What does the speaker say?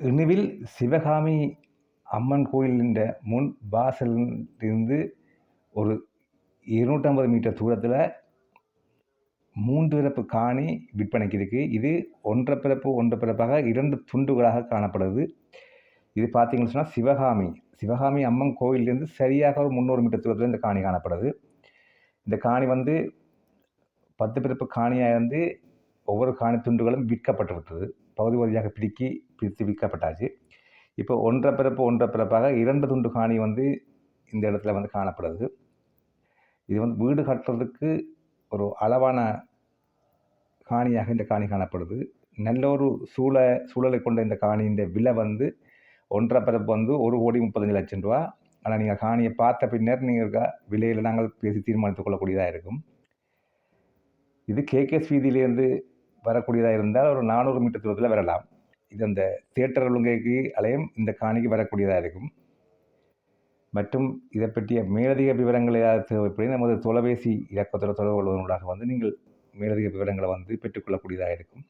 இணுவில் சிவகாமி அம்மன் கோயிலின்ற முன் வாசலிலிருந்து ஒரு இருநூற்றம்பது மீட்டர் தூரத்தில் மூன்று பிறப்பு காணி விற்பனைக்கு இருக்குது இது ஒன்றை பிறப்பு ஒன்றை பிறப்பாக இரண்டு துண்டுகளாக காணப்படுது. இது பார்த்தீங்கன்னு சொன்னால் சிவகாமி சிவகாமி அம்மன் கோயிலிருந்து சரியாக ஒரு முந்நூறு மீட்டர் தூரத்தில் இந்த காணி காணப்படுது. இந்த காணி வந்து பத்து பிறப்பு காணியாக இருந்து ஒவ்வொரு காணி துண்டுகளும் விற்கப்பட்டு விட்டது. பகுதி பகுதியாக பிரிக்கி பிரித்து விற்கப்பட்டாச்சு. இப்போ ஒன்றை பிறப்பு ஒன்றை பிறப்பாக இரண்டு துண்டு காணி வந்து இந்த இடத்துல வந்து காணப்படுது. இது வந்து வீடு கட்டுறதுக்கு ஒரு அளவான காணியாக இந்த காணி காணப்படுது. நல்ல ஒரு சூழ சூழலை கொண்ட இந்த காணியின் விலை வந்து ஒன்றரை பிறப்பு வந்து ஒரு கோடி முப்பத்தஞ்சு லட்சம் ரூபா. ஆனால் நீங்கள் காணியை பார்த்த பின்னர் நீங்கள் விலையில் நாங்கள் பேசி தீர்மானித்துக் கொள்ளக்கூடியதாக இருக்கும். இது கேகேஎஸ் வீதியிலேருந்து வரக்கூடியதாக இருந்தால் ஒரு நானூறு மீட்டர் தூரத்தில் வரலாம். இது அந்த தியேட்டர் ஒழுங்கைக்கு அலையும் இந்த காணிக்கு வரக்கூடியதாக இருக்கும். மற்றும் இதை பற்றிய மேலதிக விவரங்கள் ஏதாவது தேவைப்படி நமது தொலைபேசி இலக்கத்தில் தொடர்பு கொள்வதனூடாக வந்து நீங்கள் மேலதிக விவரங்களை வந்து பெற்றுக்கொள்ளக்கூடியதாக இருக்கும்.